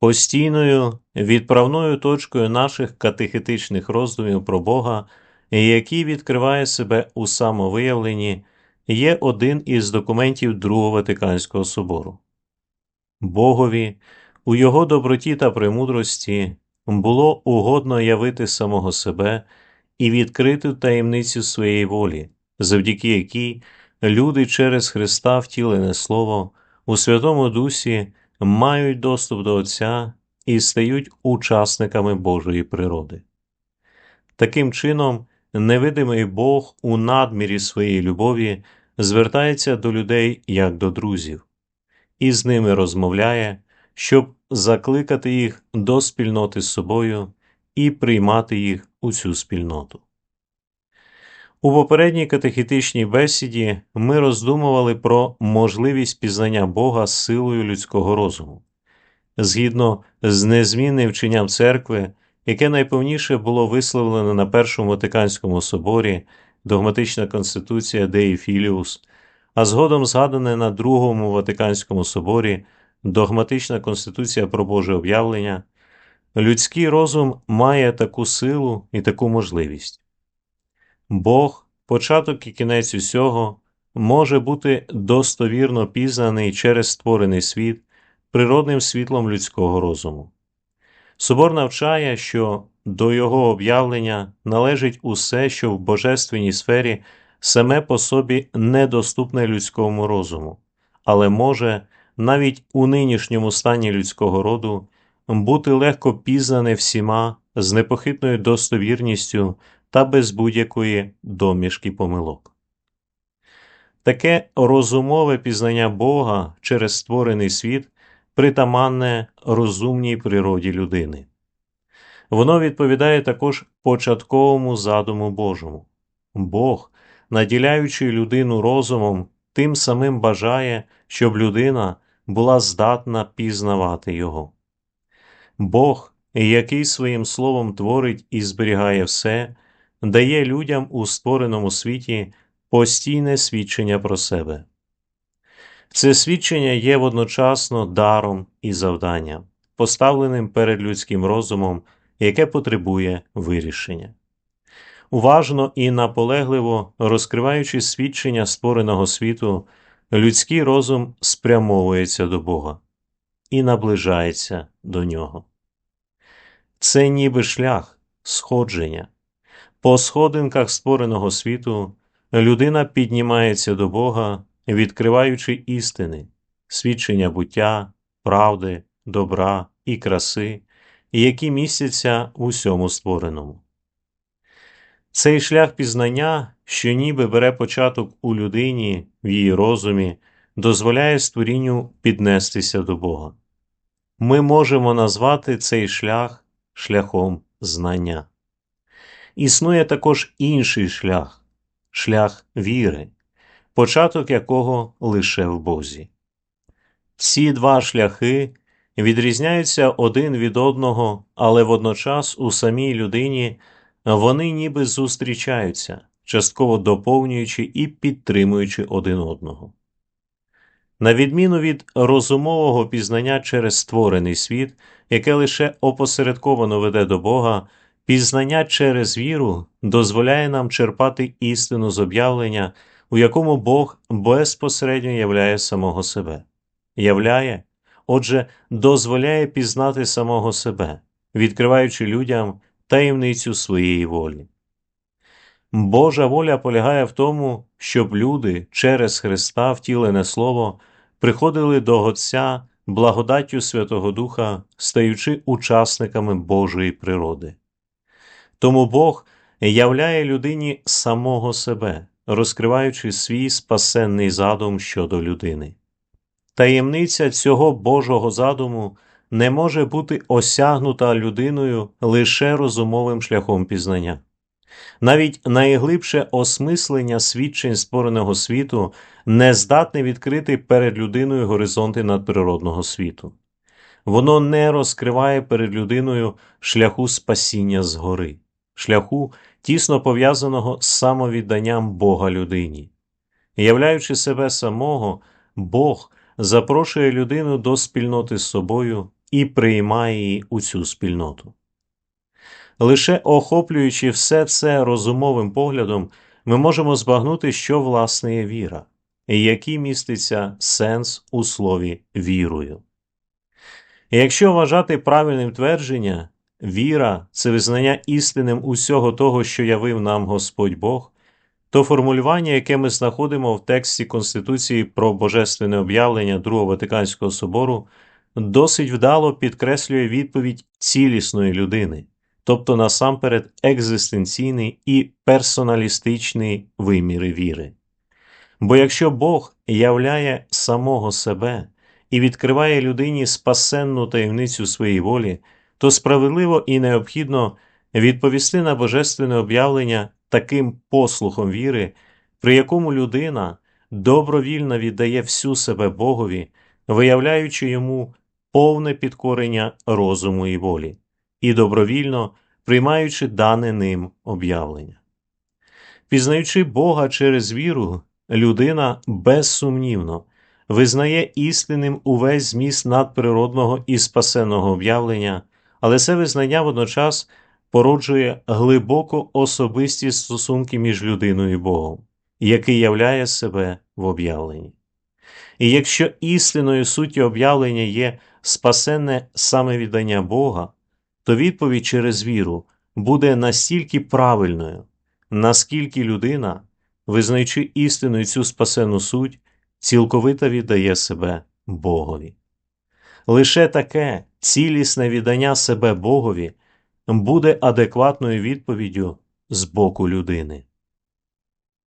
Постійною відправною точкою наших катехетичних роздумів про Бога, який відкриває себе у самовиявленні, є один із документів Другого Ватиканського собору. Богові у його доброті та премудрості було угодно явити самого себе і відкрити таємницю своєї волі, завдяки якій люди через Христа втілене Слово у Святому Дусі мають доступ до Отця і стають учасниками Божої природи. Таким чином, невидимий Бог у надмірі своєї любові звертається до людей як до друзів, і з ними розмовляє, щоб закликати їх до спільноти з собою і приймати їх у цю спільноту. У попередній катехітичній бесіді ми роздумували про можливість пізнання Бога силою людського розуму. Згідно з незмінним вченням церкви, яке найповніше було висловлено на Першому Ватиканському соборі, догматична конституція Деї Філіус, а згодом згадане на Другому Ватиканському соборі догматична конституція про Боже об'явлення, людський розум має таку силу і таку можливість. Бог, початок і кінець усього, може бути достовірно пізнаний через створений світ природним світлом людського розуму. Собор навчає, що до його об'явлення належить усе, що в божественній сфері саме по собі недоступне людському розуму, але може навіть у нинішньому стані людського роду бути легко пізнане всіма з непохитною достовірністю та без будь-якої домішки помилок. Таке розумове пізнання Бога через створений світ притаманне розумній природі людини. Воно відповідає також початковому задуму Божому. Бог, наділяючи людину розумом, тим самим бажає, щоб людина була здатна пізнавати Його. Бог, який своїм словом творить і зберігає все, дає людям у створеному світі постійне свідчення про себе. Це свідчення є водночасно даром і завданням, поставленим перед людським розумом, яке потребує вирішення. Уважно і наполегливо розкриваючи свідчення створеного світу, людський розум спрямовується до Бога і наближається до нього. Це ніби шлях сходження. По сходинках створеного світу людина піднімається до Бога, відкриваючи істини, свідчення буття, правди, добра і краси, які містяться в усьому створеному. Цей шлях пізнання, що ніби бере початок у людині, в її розумі, дозволяє створінню піднестися до Бога. Ми можемо назвати цей шлях шляхом знання. Існує також інший шлях шлях віри, початок якого лише в Бозі. Ці два шляхи відрізняються один від одного, але водночас у самій людині вони ніби зустрічаються, частково доповнюючи і підтримуючи один одного. На відміну від розумового пізнання через створений світ, яке лише опосередковано веде до Бога, пізнання через віру дозволяє нам черпати істину з об'явлення, у якому Бог безпосередньо являє самого себе, являє, отже, дозволяє пізнати самого себе, відкриваючи людям таємницю своєї волі. Божа воля полягає в тому, щоб люди через Христа втілене Слово приходили до Отця благодаттю Святого Духа, стаючи учасниками Божої природи. Тому Бог являє людині самого себе, розкриваючи свій спасенний задум щодо людини. Таємниця цього Божого задуму не може бути осягнута людиною лише розумовим шляхом пізнання. Навіть найглибше осмислення свідчень створеного світу не здатне відкрити перед людиною горизонти надприродного світу. Воно не розкриває перед людиною шляху спасіння згори, шляху, тісно пов'язаного з самовідданням Бога людині. Являючи себе самого, Бог запрошує людину до спільноти з собою і приймає її у цю спільноту. Лише охоплюючи все це розумовим поглядом, ми можемо збагнути, що власне є віра, і який міститься сенс у слові вірою. Якщо вважати правильним твердження, віра це визнання істинним усього того, що явив нам Господь Бог, то формулювання, яке ми знаходимо в тексті Конституції про Божественне об'явлення Другого Ватиканського собору, досить вдало підкреслює відповідь цілісної людини, тобто насамперед екзистенційний і персоналістичний виміри віри. Бо якщо Бог являє самого себе і відкриває людині спасенну таємницю своєї волі, то справедливо і необхідно відповісти на божественне об'явлення таким послухом віри, при якому людина добровільно віддає всю себе Богові, виявляючи йому повне підкорення розуму і волі, і добровільно приймаючи дане ним об'явлення. Пізнаючи Бога через віру, людина безсумнівно визнає істинним увесь зміст надприродного і спасенного об'явлення, але це визнання водночас породжує глибоко особисті стосунки між людиною і Богом, який являє себе в об'явленні. І якщо істинною суттю об'явлення є спасенне самовіддання Бога, то відповідь через віру буде настільки правильною, наскільки людина, визнаючи істиною цю спасенну суть, цілковито віддає себе Богові. Лише таке цілісне віддання себе Богові буде адекватною відповіддю з боку людини.